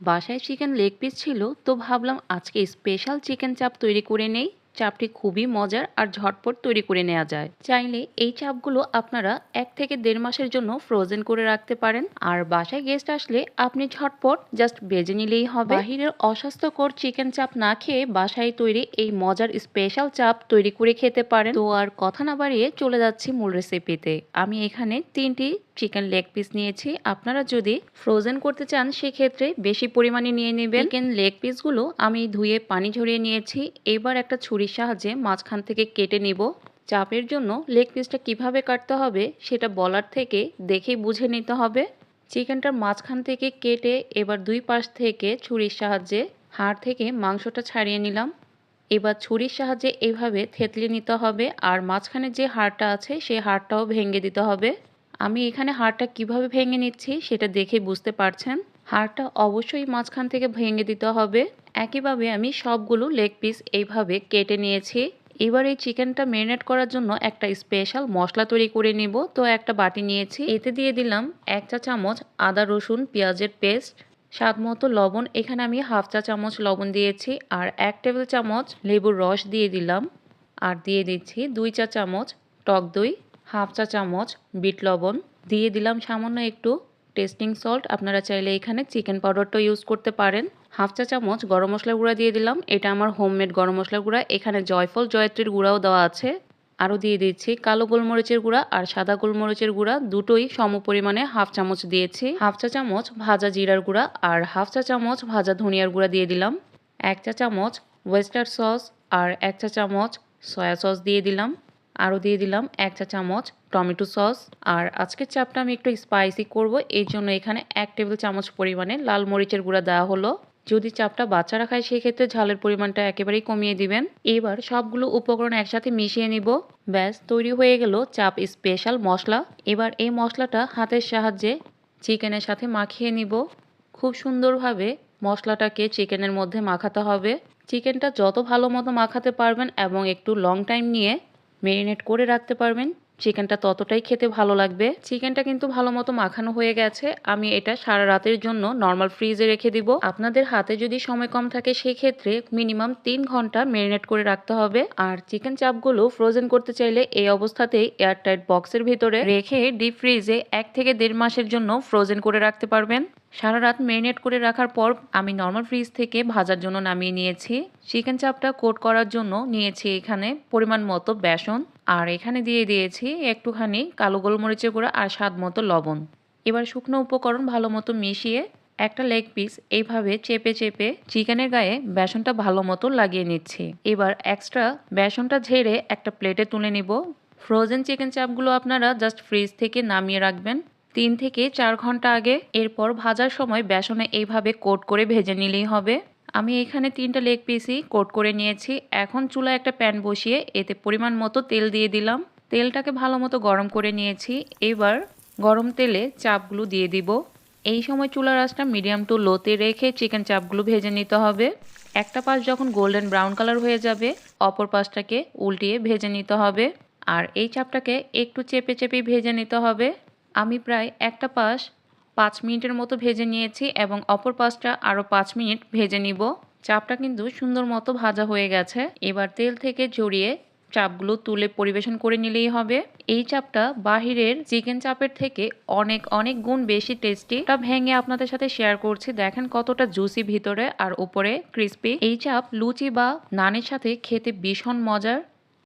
বাসায় chicken leg piece ছিল তো ভাবলাম আজকে স্পেশাল চিকেন চাপ তৈরি করে নেই। চাপটি খুবই মজার আর ঝটপট তৈরি করে নেওয়া যায়। চাইলে এই চাপগুলো আপনারা এক থেকে দেড় মাসের জন্য ফ্রোজেন করে রাখতে পারেন। আর বাসায় গেস্ট আসলে আপনি ঝটপট জাস্ট বেজে নিলেই হবে। বাহিরের অস্বাস্থ্যকর চিকেন চাপ না খেয়ে বাসায় তৈরি এই মজার স্পেশাল চাপ তৈরি করে খেতে পারেন। তো আর কথা না বাড়িয়ে চলে যাচ্ছি মূল রেসিপিতে আমি এখানে তিনটি চিকেন লেগ পিস নিয়েছি। আপনারা যদি ফ্রোজেন করতে চান, সেক্ষেত্রে বেশি পরিমাণে নিয়ে নেবেন। চিকেন লেগ পিসগুলো আমি ধুয়ে পানি ঝরিয়ে নিয়েছি। এবার একটা ছুরির সাহায্যে মাঝখান থেকে কেটে নিব। চাপের জন্য লেগ পিসটা কীভাবে কাটতে হবে সেটা বলার থেকে দেখেই বুঝে নিতে হবে। চিকেনটার মাঝখান থেকে কেটে এবার দুই পাশ থেকে ছুরির সাহায্যে হাড় থেকে মাংসটা ছাড়িয়ে নিলাম। এবার ছুরির সাহায্যে এভাবে থেতলে নিতে হবে আর মাঝখানে যে হাড়টা আছে সেই হাড়টাও ভেঙে দিতে হবে। আমি এখানে হাড়টা কীভাবে ভেঙে নিচ্ছি সেটা দেখে বুঝতে পারছেন? হাড়টা অবশ্যই মাঝখান থেকে ভেঙে দিতে হবে। একইভাবে আমি সবগুলো লেগ পিস এইভাবে কেটে নিয়েছি। এবার এই চিকেনটা ম্যারিনেট করার জন্য একটা স্পেশাল মশলা তৈরি করে নিব। তো একটা বাটি নিয়েছি। এতে দিয়ে দিলাম এক চা চামচ আদা, রসুন, পেঁয়াজের পেস্ট স্বাদ মতো লবণ। এখানে আমি হাফ চা চামচ লবণ দিয়েছি আর এক টেবিল চামচ লেবুর রস দিয়ে দিলাম। আর দিয়ে দিচ্ছি দুই চা চামচ টক দই, হাফ চা চামচ বিট লবণ। দিয়ে দিলাম সামান্য একটু টেস্টিং সল্ট। আপনারা চাইলে এখানে চিকেন পাউডারটাও ইউজ করতে পারেন। হাফ চা চামচ গরম মশলা গুঁড়া দিয়ে দিলাম। এটা আমার হোমমেড গরম মশলা গুঁড়া। এখানে জয়ফল, জয়ত্রীর গুঁড়াও দেওয়া আছে। আরও দিয়ে দিচ্ছি কালো গোলমরিচের গুঁড়া আর সাদা গোলমরিচের গুঁড়া। দুটোই সম পরিমাণে হাফ চামচ দিয়েছি। হাফ চা চামচ ভাজা জিরার গুঁড়া আর হাফ চা চামচ ভাজা ধনিয়ার গুঁড়া দিয়ে দিলাম। এক চা চামচ ওয়েস্টার সস আর এক চা চামচ সয়া সস দিয়ে দিলাম। আরও দিয়ে দিলাম এক চা চামচ টমেটো সস। আর আজকের চাপটা আমি একটু স্পাইসি করব এই জন্য এখানে এক টেবিল চামচ পরিমাণে লাল মরিচের গুঁড়া দেওয়া হলো। যদি চাপটা বাচ্চারা খায়, সেক্ষেত্রে ঝালের পরিমাণটা একেবারেই কমিয়ে দিবেন। এবার সবগুলো উপকরণ একসাথে মিশিয়ে নিব। ব্যাস, তৈরি হয়ে গেল চাপ স্পেশাল মশলা। এবার এই মশলাটা হাতের সাহায্যে চিকেনের সাথে মাখিয়ে নিব। খুব সুন্দরভাবে মশলাটাকে চিকেনের মধ্যে মাখাতে হবে। চিকেনটা যত ভালো মতো মাখাতে পারবেন এবং একটু লং টাইম নিয়ে মেরিনেট করে রাখতে পারবেন। চিকেনটা ততটাই খেতে ভালো লাগবে। চিকেনটা কিন্তু ভালো মতো মাখানো হয়ে গেছে। আমি এটা সারা রাতের জন্য নর্মাল ফ্রিজে রেখে দিব। আপনাদের হাতে যদি সময় কম থাকে সেই ক্ষেত্রে মিনিমাম তিন ঘণ্টা মেরিনেট করে রাখতে হবে। আর চিকেন চাপগুলো ফ্রোজেন করতে চাইলে এই অবস্থাতেই এয়ারটাইট বক্সের ভিতরে রেখে ডিপ ফ্রিজে এক থেকে দেড় মাসের জন্য ফ্রোজেন করে রাখতে পারবেন। সারা রাত মেরিনেট করে রাখার পর আমি নর্মাল ফ্রিজ থেকে ভাজার জন্য নামিয়ে নিয়েছি। চিকেন চাপটা কোট করার জন্য নিয়েছি এখানে পরিমাণ মতো বেসন। আর এখানে দিয়ে দিয়েছি একটুখানি কালো গোলমরিচের গুঁড়া আর স্বাদ মতো লবণ। এবার শুকনো উপকরণ ভালো মতো মিশিয়ে একটা লেগ পিস এইভাবে চেপে চেপে চিকেনের গায়ে বেসনটা ভালো মতো লাগিয়ে নিচ্ছি। এবার এক্সট্রা বেসনটা ঝেড়ে একটা প্লেটে তুলে নিব। ফ্রোজেন চিকেন চাপগুলো আপনারা জাস্ট ফ্রিজ থেকে নামিয়ে রাখবেন। তিন থেকে চার ঘণ্টা আগে এরপর ভাজার সময় বেসনে এইভাবে কোট করে ভেজে নিলেই হবে। আমি এখানে তিনটা লেগ পিসই কোট করে নিয়েছি। এখন চুলায় একটা প্যান বসিয়ে এতে পরিমাণ মতো তেল দিয়ে দিলাম। তেলটাকে ভালো মতো গরম করে নিয়েছি। এবার গরম তেলে চাপগুলো দিয়ে দিব। এই সময় চুলার আঁচটা মিডিয়াম টু লোতে রেখে চিকেন চাপগুলো ভেজে নিতে হবে। একটা পাশ যখন গোল্ডেন ব্রাউন কালার হয়ে যাবে, অপর পাশটাকে উল্টিয়ে ভেজে নিতে হবে। আর এই চাপটাকে একটু চেপে চেপে ভেজে নিতে হবে। আমি প্রায় একটা পাশ পাঁচ মিনিটের মতো ভেজে নিয়েছি এবং অপর পাশটা আরও পাঁচ মিনিট ভেজে নিব। চাপটা কিন্তু সুন্দর মতো ভাজা হয়ে গেছে। এবার তেল থেকে জড়িয়ে চাপগুলো তুলে পরিবেশন করে নিলেই হবে। এই চাপটা বাহিরের চিকেন চাপের থেকে অনেক অনেক গুণ বেশি টেস্টি এটা ভেঙে আপনাদের সাথে শেয়ার করছি। দেখেন কতটা জুসি ভিতরে আর উপরে ক্রিস্পি এই চাপ লুচি বা নানের সাথে খেতে ভীষণ মজার।